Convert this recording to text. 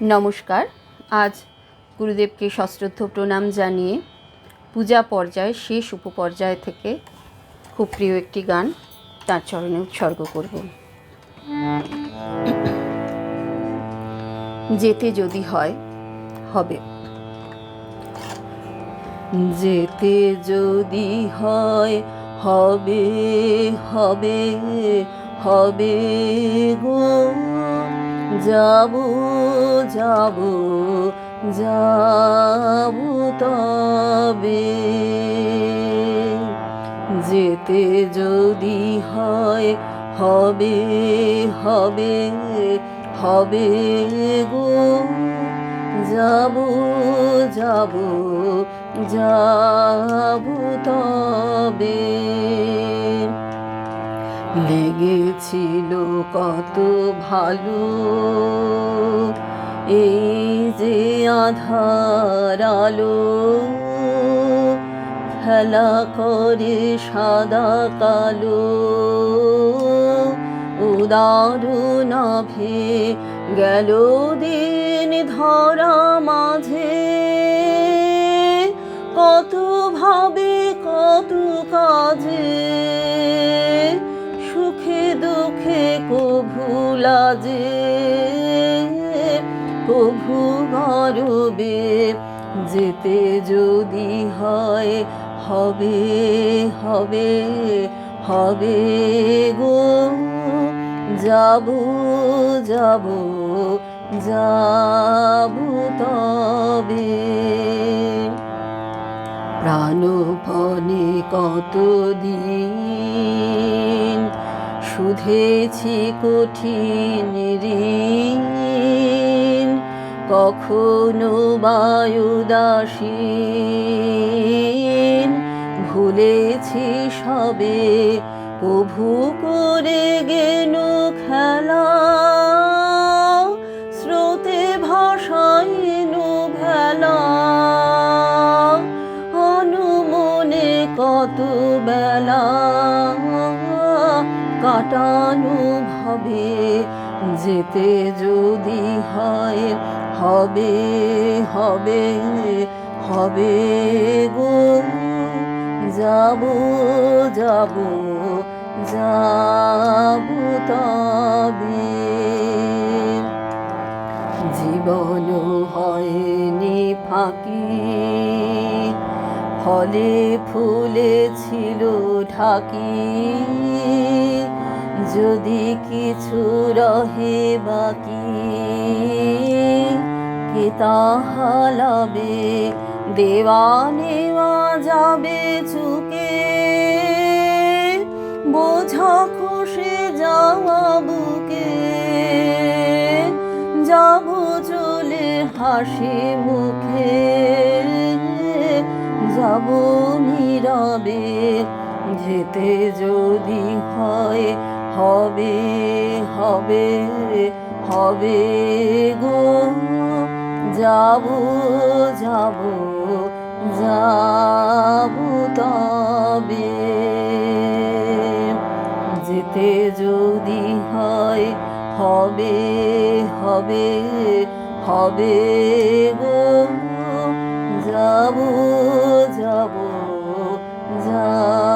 নমস্কার। আজ গুরুদেবকে সশ্রদ্ধ প্রণাম জানিয়ে পূজা পর্যায় শেষ উপপর্যায় থেকে খুব প্রিয় একটি গান তার চরণে উৎসর্গ করব। যেতে যদি হয়, হবে। যেতে যদি হয়, হবে হবে হবে গো। যাব যাব যাব তবে। যেতে যদি হয় হবে হবে হবে গো। যাব যাব যাব তবে। লেগেছিল কত ভালো। এই যে আধার আলো, খেলা করে সাদা কালো। উদারুণ ভে গেল দিন ধরা মাঝে। কত ভাবে কভু গরবে, যেতে যদি হয় হবে হবে হবে গো। যাব যাব যাব তবে। প্রাণপণে কত দিন শুধেছি কঠিন ঋণ। কখনো বায়ুদাসীন ভুলেছি সবে, প্রভু করে গেনু খেলা। স্রোতে ভাসাইনু ভেলা। অনুমনে কত বেলা। কাটানো ভাবে, যেতে যদি হয় হবে হবে হবে গো। যাব যাব যাব তবে। জীবন হয়নি ফাঁকি, ফলে ফুলে ছিল ঢাকি। যদি কিছু রহে বাকি তাহালাবে দেওয়া নেওয়া যাবে চুকে। বোঝা খুশি যাওয়া বুকে যাব চলে হাসি মুখে। যাব নীরবে, যেতে যদি হয় হবে হবে হবে গো। যাব যাব যাব তবে। যেতে যদি হয় হবে হবে হবে গো। যাব যাব তবে